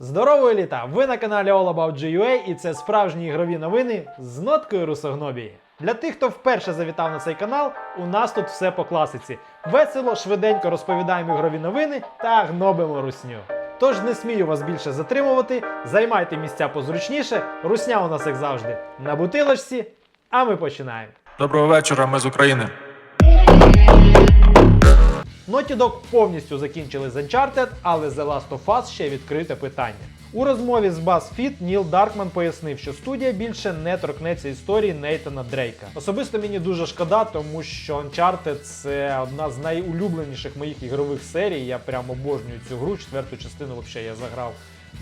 Здорово, еліта! Ви на каналі All About GUA і це справжні ігрові новини з ноткою русогнобії. Для тих, хто вперше завітав на цей канал, у нас тут все по класиці. Весело, швиденько розповідаємо ігрові новини та гнобимо русню. Тож не смію вас більше затримувати, займайте місця позручніше, русня у нас, як завжди, на бутилочці, а ми починаємо. Доброго вечора, ми з України. Naughty Dog повністю закінчили з Uncharted, але The Last of Us ще відкрите питання. У розмові з BuzzFeed Ніл Даркман пояснив, що студія більше не торкнеться історії Нейтана Дрейка. Особисто мені дуже шкода, тому що Uncharted це одна з найулюбленіших моїх ігрових серій. Я прям обожнюю цю гру. Четверту частину взагалі я заграв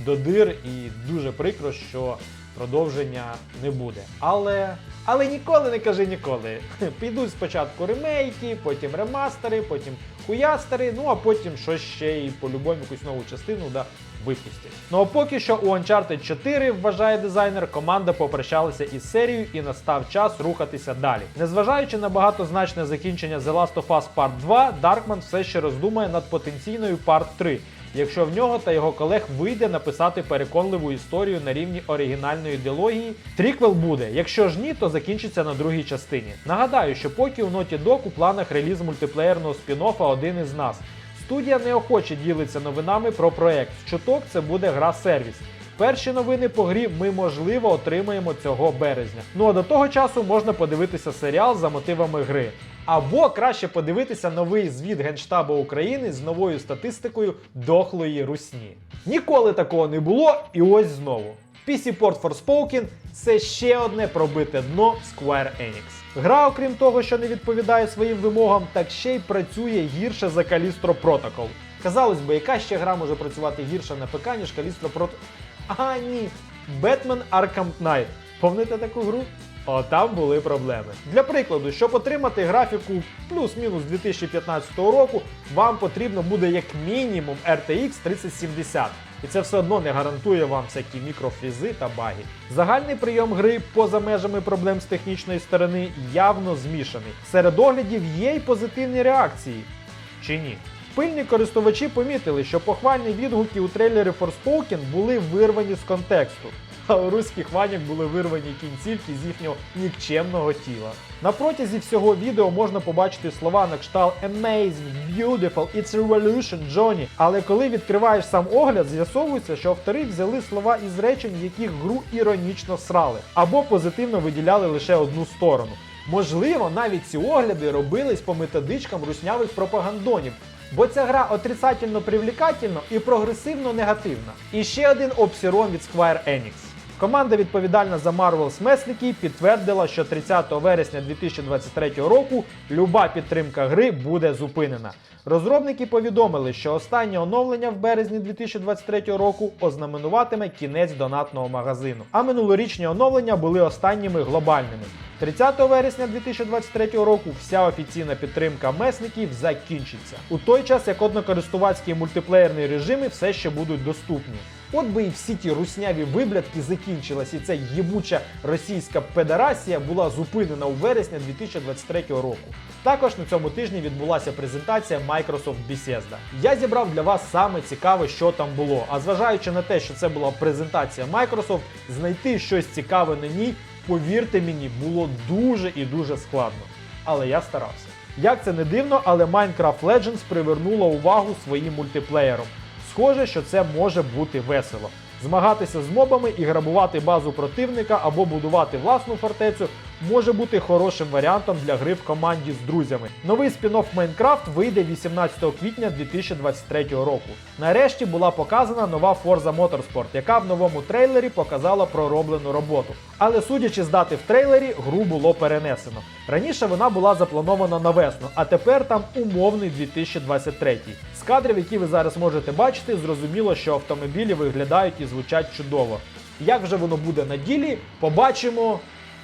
до дир, і дуже прикро, що продовження не буде. Але. Але ніколи не кажи ніколи. Підуть спочатку ремейки, потім ремастери, потім хуястери, ну а потім щось ще і по-любому якусь нову частину да, випустять. Ну а поки що у Uncharted 4, вважає дизайнер, команда попрощалася із серією і настав час рухатися далі. Незважаючи на багатозначне закінчення The Last of Us Part 2, Даркман все ще роздумує над потенційною Part 3 якщо в нього та його колег вийде написати переконливу історію на рівні оригінальної ідеології, тріквел буде. Якщо ж ні, то закінчиться на другій частині. Нагадаю, що поки у Naughty Dog у планах реліз мультиплеєрного спін-оффа один із нас. Студія неохоче ділиться новинами про проект. Чуток це буде гра-сервіс. Перші новини по грі ми можливо отримаємо цього березня. Ну а до того часу можна подивитися серіал за мотивами гри. Або краще подивитися новий звіт Генштабу України з новою статистикою дохлої русні. Ніколи такого не було, і ось знову. PC Port Forspoken – це ще одне пробите дно Square Enix. Гра, окрім того, що не відповідає своїм вимогам, так ще й працює гірше за Callisto Protocol. Казалось би, яка ще гра може працювати гірше на ПК, ніж Callisto Protocol? А ні, Batman Arkham Knight. Помните таку гру? О, там були проблеми. Для прикладу, щоб отримати графіку плюс-мінус 2015 року, вам потрібно буде як мінімум RTX 3070. І це все одно не гарантує вам всякі мікрофрізи та баги. Загальний прийом гри поза межами проблем з технічної сторони явно змішаний. Серед оглядів є й позитивні реакції. Чи ні? Пильні користувачі помітили, що похвальні відгуки у трейлері Forspoken були вирвані з контексту. А у руських ванyak були вирвані кінцівки з їхнього нікчемного тіла. На протязі всього відео можна побачити слова на кшталт Amazing, Beautiful, It's Revolution, Johnny. Але коли відкриваєш сам огляд, з'ясовується, що автори взяли слова із речень, яких гру іронічно срали, або позитивно виділяли лише одну сторону. Можливо, навіть ці огляди робились по методичкам руснявих пропагандонів, Бо ця гра отрицательно привлекательно і прогресивно негативна. І ще один обсірон від Square Enix. Команда відповідальна за Marvel's Месники підтвердила, що 30 вересня 2023 року люба підтримка гри буде зупинена. Розробники повідомили, що останнє оновлення в березні 2023 року ознаменуватиме кінець донатного магазину. А минулорічні оновлення були останніми глобальними. 30 вересня 2023 року вся офіційна підтримка месників закінчиться. У той час як однокористувацькі мультиплеєрні режими все ще будуть доступні. От би і всі ті русняві виблядки закінчились, і ця єбуча російська педерасія була зупинена у вересні 2023 року. Також на цьому тижні відбулася презентація Microsoft Bethesda. Я зібрав для вас саме цікаве, що там було. А зважаючи на те, що це була презентація Microsoft, знайти щось цікаве на ній, повірте мені, було дуже і дуже складно. Але я старався. Як це не дивно, але Minecraft Legends привернула увагу своїм мультиплеєром. Схоже, що це може бути весело. Змагатися з мобами і грабувати базу противника або будувати власну фортецю може бути хорошим варіантом для гри в команді з друзями. Новий спін-офф Майнкрафт вийде 18 квітня 2023 року. Нарешті була показана нова Forza Motorsport, яка в новому трейлері показала пророблену роботу. Але судячи з дати в трейлері, гру було перенесено. Раніше вона була запланована на весну, а тепер там умовний 2023. З кадрів, які ви зараз можете бачити, зрозуміло, що автомобілі виглядають і звучать чудово. Як вже воно буде на ділі, побачимо.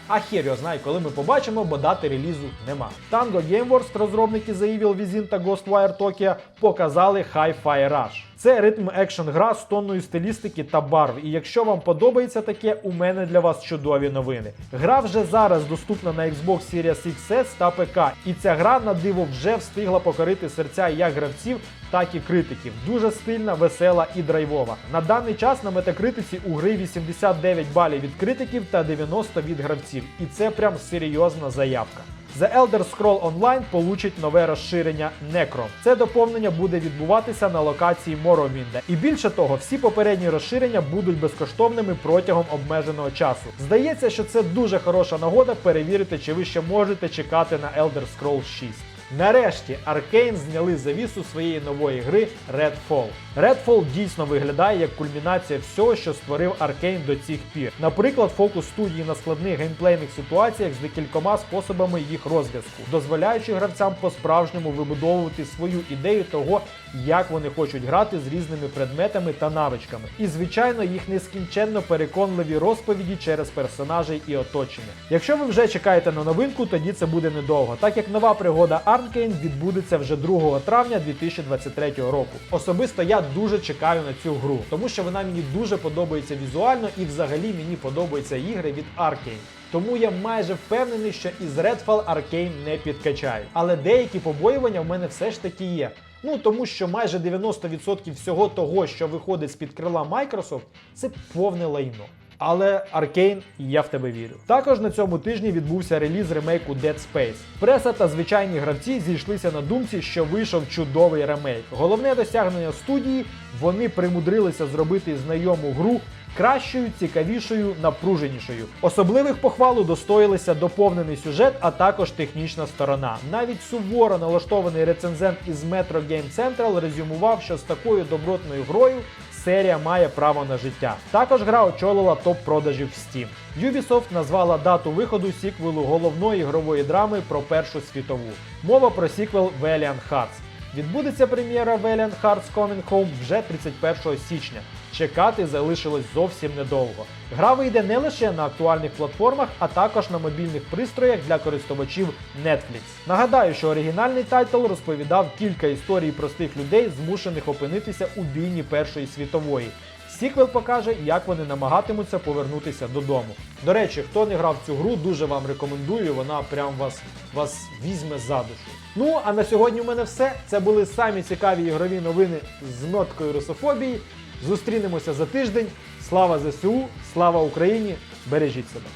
А хер його знає, коли ми побачимо, бо дати релізу нема. Tango Gameworks, розробники The Evil Within та Ghostwire Tokyo, показали Hi-Fi Rush. Це ритм екшн гра з тонною стилістики та барв. І якщо вам подобається таке, у мене для вас чудові новини. Гра вже зараз доступна на Xbox Series XS та ПК, і ця гра на диво вже встигла покорити серця як гравців, так і критиків. Дуже стильна, весела і драйвова. На даний час на метакритиці у гри 89 балів від критиків та 90 від гравців. І це прям серйозна заявка. The Elder Scroll Online получить нове розширення Necrom. Це доповнення буде відбуватися на локації Моровінда. І більше того, всі попередні розширення будуть безкоштовними протягом обмеженого часу. Здається, що це дуже хороша нагода перевірити, чи ви ще можете чекати на Elder Scrolls 6. Нарешті Arkane зняли завісу своєї нової гри Redfall. Redfall дійсно виглядає як кульмінація всього, що створив Arkane до цих пір. Наприклад, фокус студії на складних геймплейних ситуаціях з декількома способами їх розв'язку, дозволяючи гравцям по-справжньому вибудовувати свою ідею того, як вони хочуть грати з різними предметами та навичками. І звичайно, їх нескінченно переконливі розповіді через персонажей і оточення. Якщо ви вже чекаєте на новинку, тоді це буде недовго, так як нова пригода Arkane відбудеться вже 2 травня 2023 року. Особисто я дуже чекаю на цю гру, тому що вона мені дуже подобається візуально і взагалі мені подобаються ігри від Arkane. Тому я майже впевнений, що із Redfall Arkane не підкачають. Але деякі побоювання в мене все ж таки є. Ну тому що майже 90% всього того, що виходить з-під крила Microsoft, це повне лайно. Але Arkane, я в тебе вірю. Також на цьому тижні відбувся реліз ремейку Dead Space. Преса та звичайні гравці зійшлися на думці, що вийшов чудовий ремейк. Головне досягнення студії вони примудрилися зробити знайому гру кращою, цікавішою, напруженішою. Особливих похвал удостоїлися доповнений сюжет, а також технічна сторона. Навіть суворо налаштований рецензент із Metro Game Central резюмував, що з такою добротною грою серія має право на життя. Також гра очолила топ продажів в Steam. Ubisoft назвала дату виходу сіквелу головної ігрової драми про Першу світову. Мова про сіквел Valiant Hearts. Відбудеться прем'єра Valiant Hearts Coming Home вже 31 січня. Чекати залишилось зовсім недовго. Гра вийде не лише на актуальних платформах, а також на мобільних пристроях для користувачів Netflix. Нагадаю, що оригінальний тайтл розповідав кілька історій простих людей, змушених опинитися у війні Першої світової. Сіквел покаже, як вони намагатимуться повернутися додому. До речі, хто не грав цю гру, дуже вам рекомендую. Вона прям вас, вас візьме за душу. Ну а на сьогодні у мене все. Це були самі цікаві ігрові новини з ноткою русофобії. Зустрінемося за тиждень. Слава ЗСУ, слава Україні! Бережіть себе!